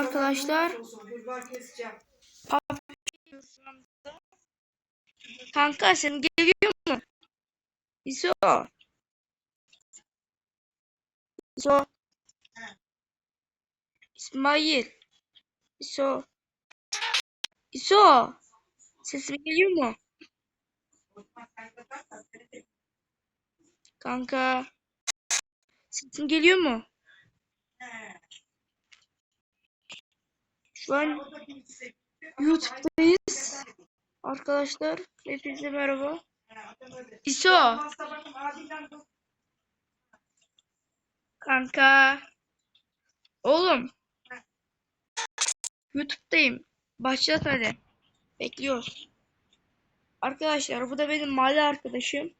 arkadaşlar. Kanka senin geliyor mu? İso. İso. İsmail. İso. İso. Sesim geliyor mu? Kanka. Sesim geliyor mu? An YouTube'dayız. Arkadaşlar hepinize merhaba. İso. Kanka. Oğlum. YouTube'dayım. Başlat hadi. Bekliyoruz. Arkadaşlar bu da benim mahalle arkadaşım.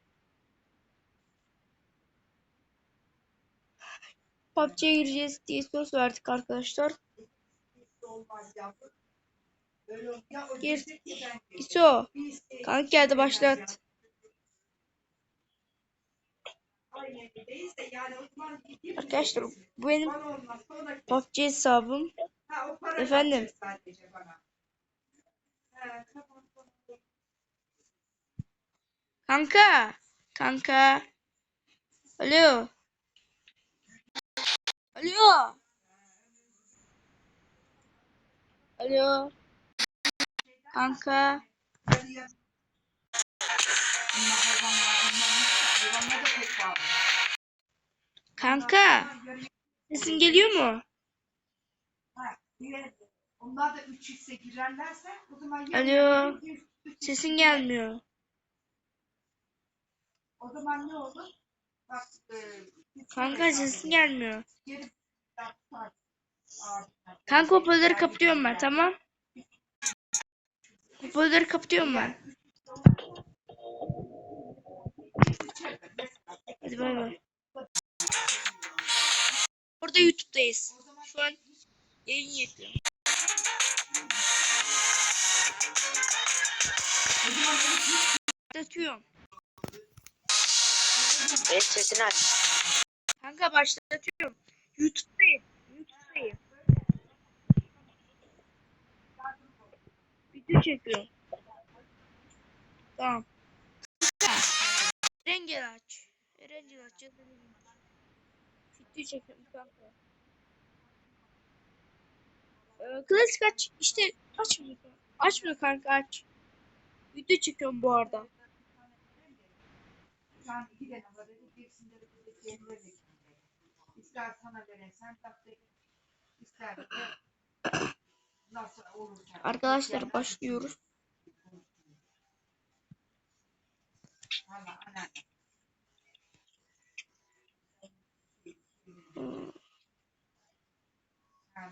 PUBG'ye gireceğiz diye söz verdik arkadaşlar. Gir. İso. Kanka geldi başlat. Arkadaşlar bu benim PUBG hesabım. Efendim. Kanka. Kanka. Alo. Alo. Alo. Kanka. Kanka. Sesin geliyor mu? Onlar da 3 hisse girerlerse o zaman Alo. Sesin gelmiyor. O zaman ne olur? Bak e, Kanka sesin gelmiyor. geri. Kanka hoparlörü kapatıyorum ben tamam. Hoparlörü kapatıyorum ben. Hadi bay bay. Burada YouTube'dayız. Şu an yayın yapıyorum. Başlatıyorum. Evet sesini aç. Kanka başlatıyorum. YouTube'dayım. YouTube'dayım. Video çekiyorum. Tamam. Rengel aç. Rengel aç. Video çekiyorum kanka. Ee, klasik aç. İşte açmıyor. Açmıyor kanka aç. Video çekiyorum bu arada. İster sana veren sen tatlı ister. Arkadaşlar başlıyoruz.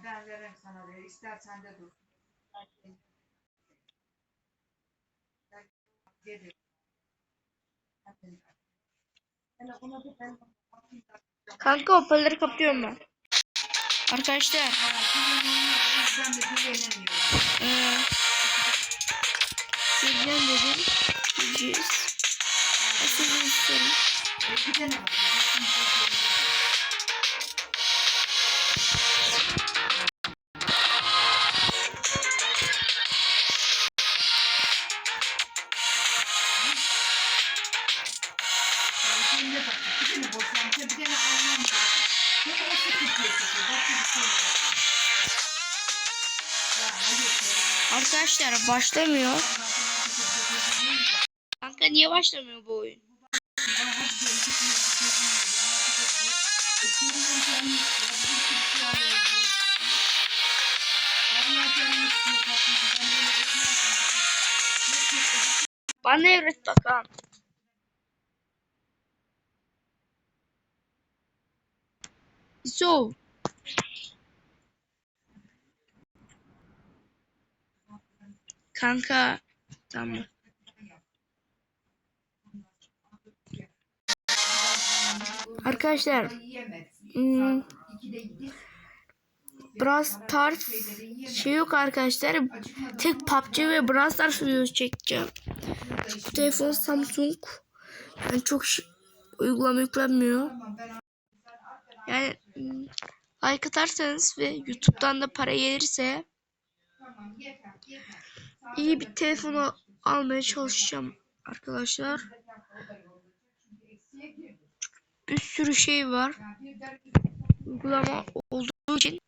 Ben verem sana ver. İstersen de dur. Kanka hoparlörü kapatıyorum ben. Arkadaşlar. Ee, Sileceğim dedim. Sileceğiz. Nasıl isterim? Arkadaşlar başlamıyor. Kanka niye başlamıyor bu oyun? Bana öğret bakalım. So. Kanka. Tamam. Arkadaşlar. Hmm, Brawl Stars şey yok arkadaşlar. Tek PUBG ve Brawl Stars videosu çekeceğim. Bu telefon Samsung. Yani çok şi- uygulama yüklenmiyor. Yani hmm, like atarsanız ve YouTube'dan da para gelirse. İyi bir telefon al- almaya çalışacağım arkadaşlar. Bir sürü şey var. Uygulama olduğu için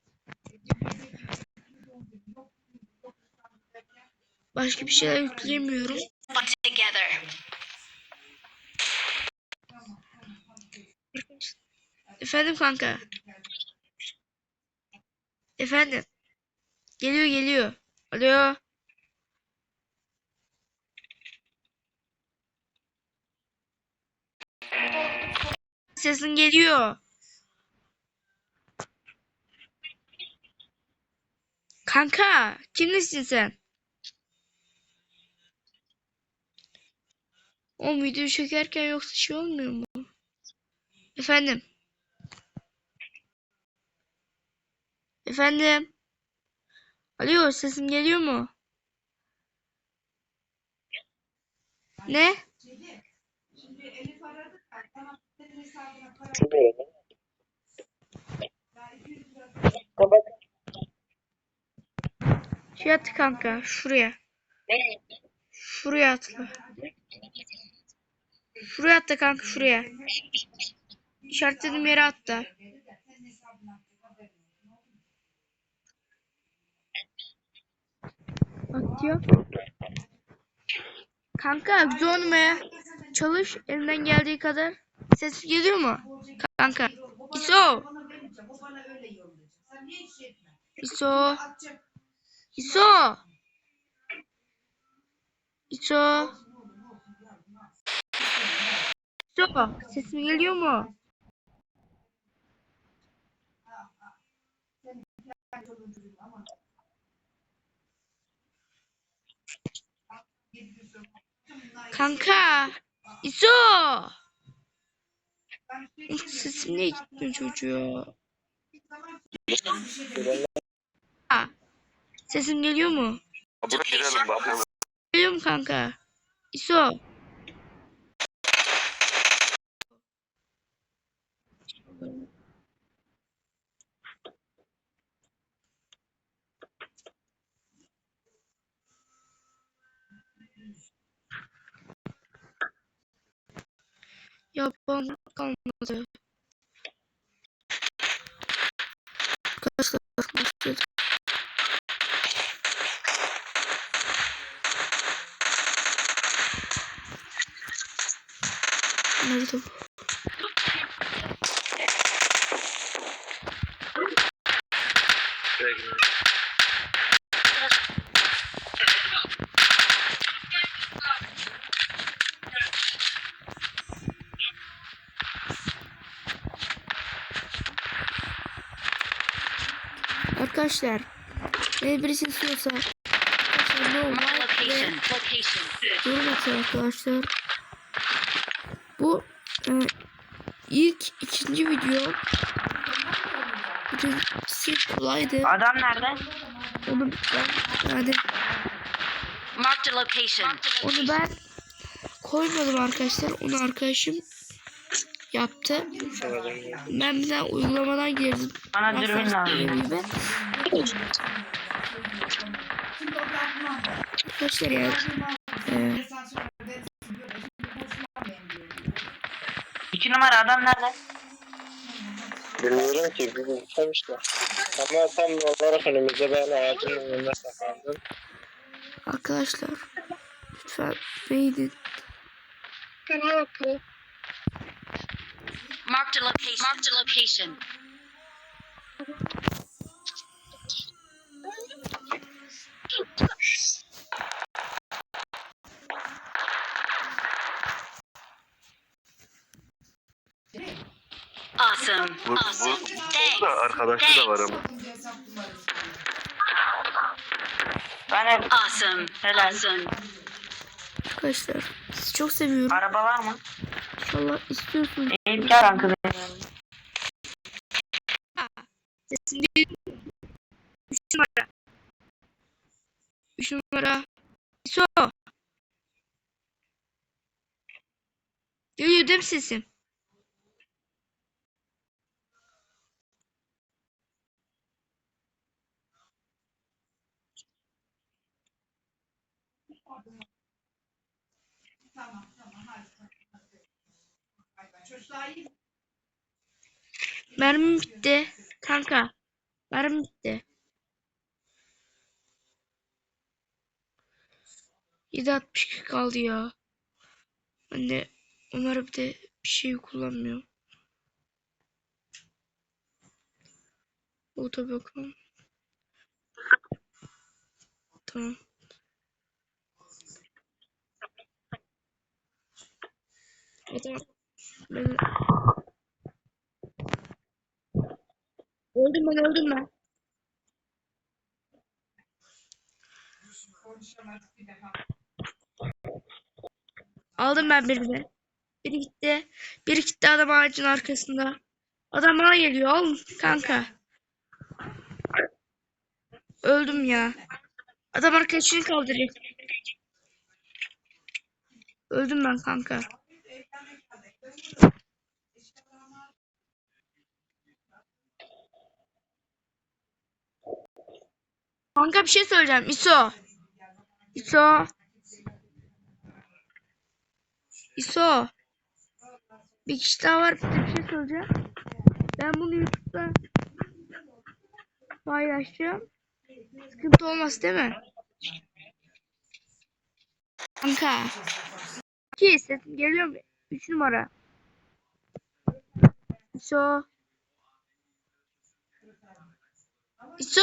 başka bir şeyler yükleyemiyorum. Efendim kanka. Efendim. Geliyor geliyor. Alo. Sesin geliyor. Kanka, kimlesin sen? O video çekerken yoksa şey olmuyor mu? Efendim. Efendim. Alo sesim geliyor mu? Ne? Senin hesabına para daha 200 lira Şey at kanka şuraya. Şuraya atla. Şuraya atla kanka şuraya. İşaretlediğim yere atla. Atıyor. Kanka güzel olmaya çalış elinden geldiği kadar. Ses geliyor mu? Kanka. İso. İso. İso. İso. İso. Sesim geliyor mu? Kanka. İso. Sesim niye gitmiyor çocuğa? Ha, Sesim geliyor mu? Bakalım. Geliyor mu kanka? İso. Yapan kalmadı. Arkadaşlar başladı. Nerede bu? Arkadaşlar eğer birisi istiyorsa arkadaşlar no like ve Location. Location. yorum atın arkadaşlar. Bu e, ilk ikinci video birincisi kolaydı. Adam nerede? Onu ben yani Marked a location. onu ben koymadım arkadaşlar. Onu arkadaşım yaptı. Ben de uygulamadan girdim. Bana dürbün lazım. Arkadaşlar e, boşlamayayım diyor. İki numara adam nerede? Bilmiyorum ki bir bilsem işte. Ama tam olarak önümüzde ben ağacın önünde saklandım. arkadaşlar lütfen beğenin. Marked a location. Marked a location. Awesome. Bu, bu, Awesome. bu da Thanks. Arkadaşı da var ama. Ben ev... Awesome. Helal. Awesome. Arkadaşlar sizi çok seviyorum. Araba var mı? İnşallah istiyorsunuz. İyi gel kanka benim. Sesim değil. Üç numara. Üç numara. İso. Geliyor değil mi sesim? Tamam tamam hadi. hadi. Çocuklar iyi mi? Mermim bitti. Kanka. Mermim bitti. 7.62 kaldı ya. Anne umarım bir de bir şey kullanmıyor. O da bakalım. Tamam. E, tamam. Ben... Öldüm ben öldüm ben. Aldım ben birini. Biri gitti. Biri gitti adam ağacın arkasında. Adam bana geliyor oğlum kanka. Öldüm ya. Adam arkadaşını kaldırıyor. Öldüm ben kanka. Kanka bir şey söyleyeceğim. İso. İso. İso. Bir kişi daha var. Size bir şey söyleyeceğim. Ben bunu YouTube'da paylaşacağım. Sıkıntı olmaz değil mi? Kanka. İki sesim geliyor mu? Üç numara. İso. İso.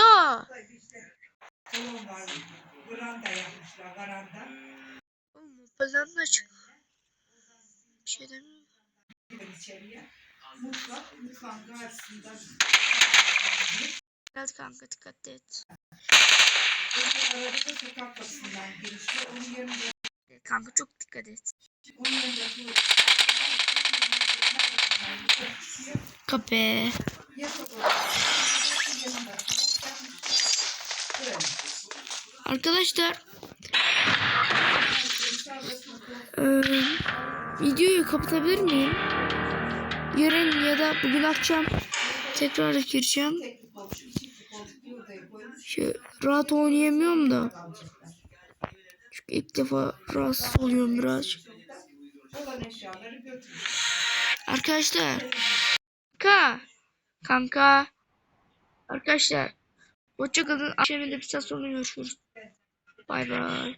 Salon var. Veranda yapmışlar. Veranda. Oğlum da açık. Bir şey demiyorum. İçeriye. Mutfak. Mutfağın karşısında. Biraz kanka dikkat et. Arada da sokak kapısından girişte. Onun. Kanka çok dikkat et. Onun. Kapı. Arkadaşlar eee, videoyu kapatabilir miyim? Yarın ya da bugün akşam tekrar gireceğim. Şey, rahat oynayamıyorum da. Çünkü ilk defa rahatsız oluyorum biraz. Arkadaşlar. Kanka. Kanka. Arkadaşlar. Hoşçakalın. Akşam bir saat sonra görüşürüz. Bay bay.